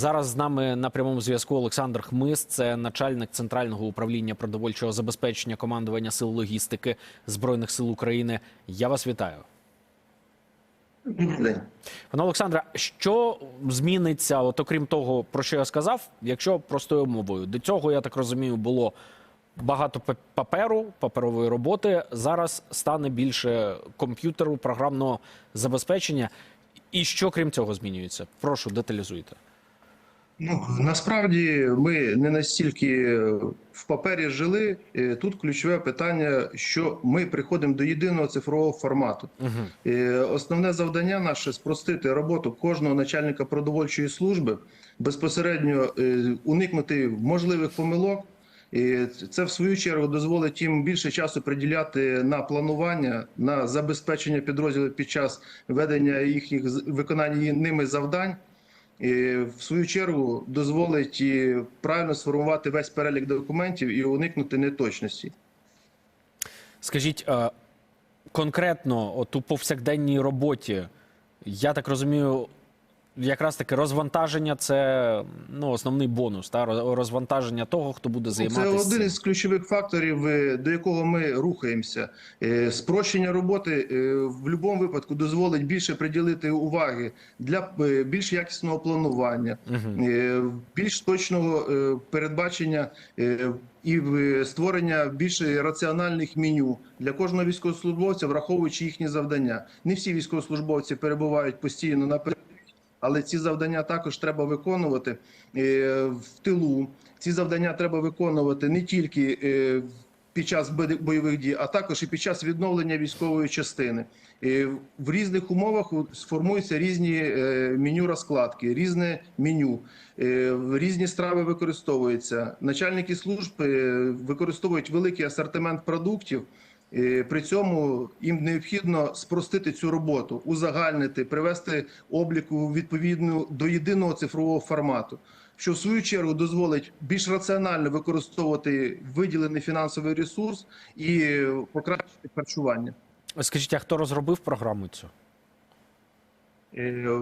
Зараз з нами на прямому зв'язку Олександр Хмис, це начальник центрального управління продовольчого забезпечення командування сил логістики збройних сил України. Я вас вітаю. Добрий день. Пане Олександре, що зміниться, от окрім того, про що я сказав, якщо простою мовою? До цього, я так розумію, було багато паперу, паперової роботи. Зараз стане більше комп'ютеру, програмного забезпечення. І що крім цього змінюється? Прошу деталізуйте. Ну насправді ми не настільки в папері жили. Е, Тут ключове питання, що ми приходимо до єдиного цифрового формату. Угу. Основне завдання наше спростити роботу кожного начальника продовольчої служби, безпосередньо е, уникнути можливих помилок. І це в свою чергу дозволить їм більше часу приділяти на планування, на забезпечення підрозділів під час ведення їхніх виконання ними завдань. В свою чергу дозволить правильно сформувати весь перелік документів і уникнути неточності. Скажіть конкретно, от у повсякденній роботі, я так розумію, якраз таки розвантаження це ну, основний бонус, та роз- розвантаження того, хто буде Це займатися. один цим. із ключових факторів, е, до якого ми рухаємося. Е, Спрощення роботи е, в будь-якому випадку дозволить більше приділити уваги для більш якісного планування, е, більш точного передбачення і створення більш раціональних меню для кожного військовослужбовця, враховуючи їхні завдання. Не всі військовослужбовці перебувають постійно на але ці завдання також треба виконувати е, в тилу. Ці завдання треба виконувати не тільки е, під час бо- бойових дій, а також і під час відновлення військової частини. Е, В різних умовах сформуються різні меню розкладки, різне меню, різні страви використовуються. Начальники служб використовують великий асортимент продуктів. Е, При цьому їм необхідно спростити цю роботу, узагальнити, привести обліку відповідну до єдиного цифрового формату, що в свою чергу дозволить більш раціонально використовувати виділений фінансовий ресурс і е, покращити харчування. Скажіть, а хто розробив програму цю? Е,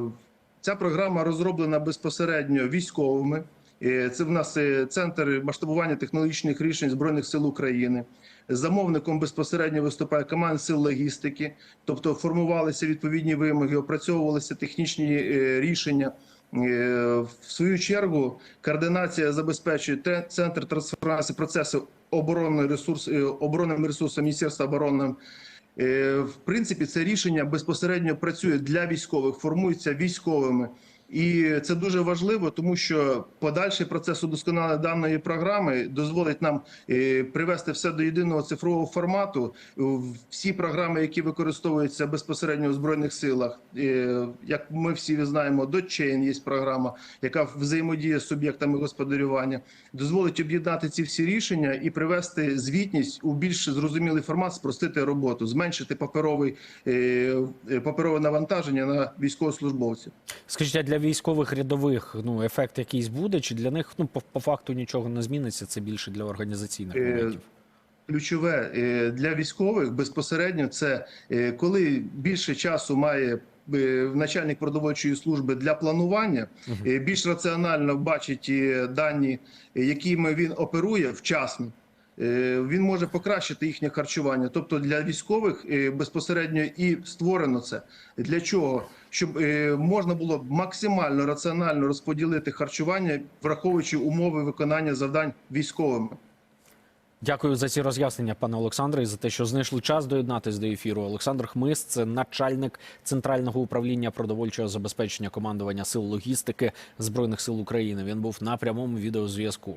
Ця програма розроблена безпосередньо військовими. Е, Це в нас е, центр масштабування технологічних рішень збройних сил України. Замовником безпосередньо виступає команда сил логістики, тобто формувалися відповідні вимоги, опрацьовувалися технічні е, рішення. В свою чергу координація забезпечує центр трансформації процесу оборонної ресурс оборонним ресурсом Міністерства оборони. В принципі, це рішення безпосередньо працює для військових, формується військовими. І це дуже важливо, тому що подальший процес удосконалення даної програми дозволить нам е, привести все до єдиного цифрового формату. Всі програми, які використовуються безпосередньо у збройних силах, е, як ми всі знаємо, DotChain є програма, яка взаємодіє з суб'єктами господарювання, дозволить об'єднати ці всі рішення і привести звітність у більш зрозумілий формат, спростити роботу, зменшити паперовий е, паперове навантаження на військовослужбовців. Скажіть, а для військових рядових ну, ефект якийсь буде, чи для них ну, по, по факту нічого не зміниться? Це більше для організаційних Е, моментів? Ключове е, для військових безпосередньо це е, коли більше часу має начальник продовольчої служби для планування, більш раціонально бачить дані, якими він оперує вчасно. Е, Він може покращити їхнє харчування. Тобто для військових е, безпосередньо і створено це. Для чого? Щоб е, можна було максимально раціонально розподілити харчування, враховуючи умови виконання завдань військовими. Дякую за ці роз'яснення, пане Олександре, і за те, що знайшли час доєднатись до ефіру. Олександр Хмис, це начальник центрального управління продовольчого забезпечення командування сил логістики збройних сил України. Він був на прямому відеозв'язку.